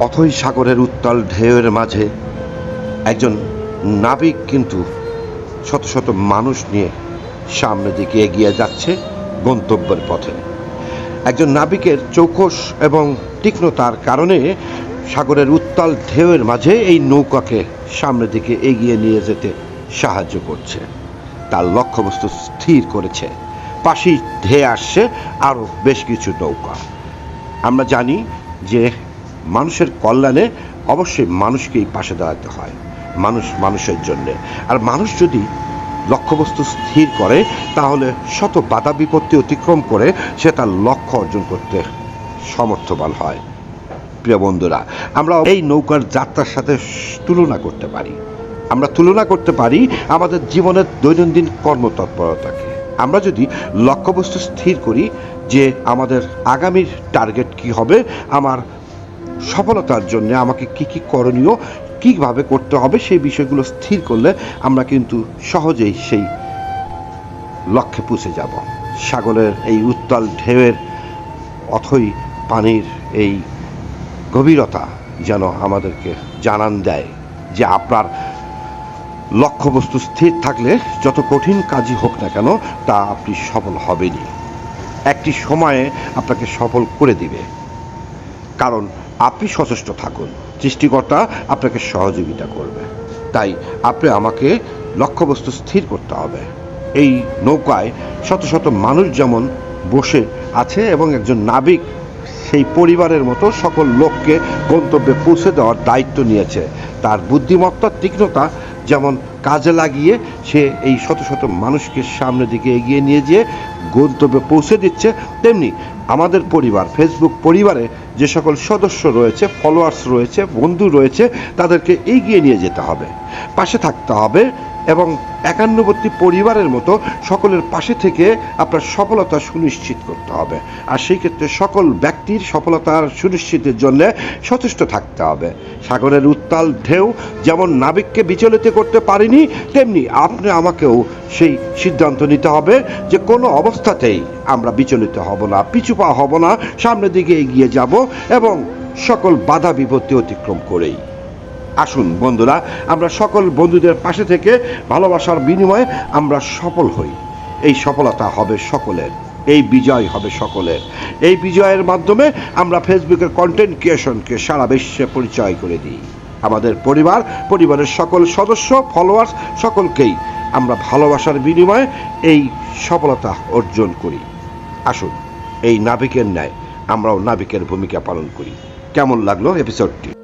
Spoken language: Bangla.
অথই সাগরের উত্তাল ঢেউয়ের মাঝে একজন নাবিক কিন্তু শত শত মানুষ নিয়ে সামনের দিকে এগিয়ে যাচ্ছে গন্তব্যের পথে। একজন নাবিকের চৌকস এবং তীক্ষ্ণতার কারণে সাগরের উত্তাল ঢেউয়ের মাঝে এই নৌকাকে সামনের দিকে এগিয়ে নিয়ে যেতে সাহায্য করছে। তার লক্ষ্যবস্তু স্থির করেছে। পাশেই ধেয়ে আসছে আরও বেশ কিছু নৌকা। আমরা জানি যে মানুষের কল্যাণে অবশ্যই মানুষকেই পাশে দাঁড়াতে হয়। মানুষ মানুষের জন্যে। আর মানুষ যদি লক্ষ্যবস্তু স্থির করে, তাহলে শত বাধা বিপত্তি অতিক্রম করে সে তার লক্ষ্য অর্জন করতে সমর্থবান হয়। প্রিয় বন্ধুরা, আমরা এই নৌকার যাত্রার সাথে তুলনা করতে পারি। আমরা তুলনা করতে পারি আমাদের জীবনের দৈনন্দিন কর্মতৎপরতাকে। আমরা যদি লক্ষ্যবস্তু স্থির করি যে আমাদের আগামীর টার্গেট কি হবে, আমার সফলতার জন্য আমাকে কি কি করণীয়, কীভাবে করতে হবে সেই বিষয়গুলো স্থির করলে আমরা কিন্তু সহজেই সেই লক্ষ্যে পৌঁছে যাব। সাগরের এই উত্তাল ঢেউয়ের অথই পানির এই গভীরতা যেন আমাদেরকে জানান দেয় যে আপনার লক্ষ্যবস্তু স্থির থাকলে যত কঠিন কাজই হোক না কেন তা আপনি সফল হবেনই। একটি সময়ে আপনাকে সফল করে দিবে। কারণ আপনি সচেষ্ট থাকুন। সৃষ্টিকর্তা আপনাকে সহযোগিতা করবে। তাই আপনি আমাকে লক্ষ্যবস্তু স্থির করতে হবে। এই নৌকায় শত শত মানুষ যেমন বসে আছে এবং একজন নাবিক সেই পরিবারের মতো সকল লোককে গন্তব্যে পৌঁছে দেওয়ার দায়িত্ব নিয়েছে। তার বুদ্ধিমত্তা, তীক্ষ্ণতা যেমন কাজে লাগিয়ে সে এই শত শত মানুষকে সামনের দিকে এগিয়ে নিয়ে যেয়ে গন্তব্যে পৌঁছে দিচ্ছে। তেমনি আমাদের পরিবার ফেসবুক পরিবারে যে সকল সদস্য রয়েছে ফলোয়ার্স রয়েছে, বন্ধু রয়েছে, তাদেরকে এগিয়ে নিয়ে যেতে হবে। পাশে থাকতে হবে এবং একান্নবর্তী পরিবারের মতো সকলের পাশে থেকে আপনার সফলতা সুনিশ্চিত করতে হবে। আর সেই ক্ষেত্রে সকল ব্যক্তির সফলতার সুনিশ্চিতের জন্য সচেষ্ট থাকতে হবে। সাগরের উত্তাল ঢেউ যেমন নাবিককে বিচলিত করতে পারেনি, তেমনি আপনি আমাকেও সেই সিদ্ধান্ত নিতে হবে যে কোনো অবস্থাতেই আমরা বিচলিত হব না, পিছু পা হব না, সামনের দিকে এগিয়ে যাব এবং সকল বাধা বিপত্তি অতিক্রম করেই। আসুন বন্ধুরা, আমরা সকল বন্ধুদের পাশে থেকে ভালোবাসার বিনিময়ে আমরা সফল হই। এই সফলতা হবে সকলের, এই বিজয় হবে সকলের। এই বিজয়ের মাধ্যমে আমরা ফেসবুকের কন্টেন্ট ক্রিয়েশনকে সারা বিশ্বে পরিচয় করে দিই। আমাদের পরিবার, পরিবারের সকল সদস্য ফলোয়ার্স সকলকেই আমরা ভালোবাসার বিনিময়ে এই সফলতা অর্জন করি। আসুন, এই নাবিকের ন্যায় আমরাও নাবিকের ভূমিকা পালন করি। কেমন লাগল এপিসোডটি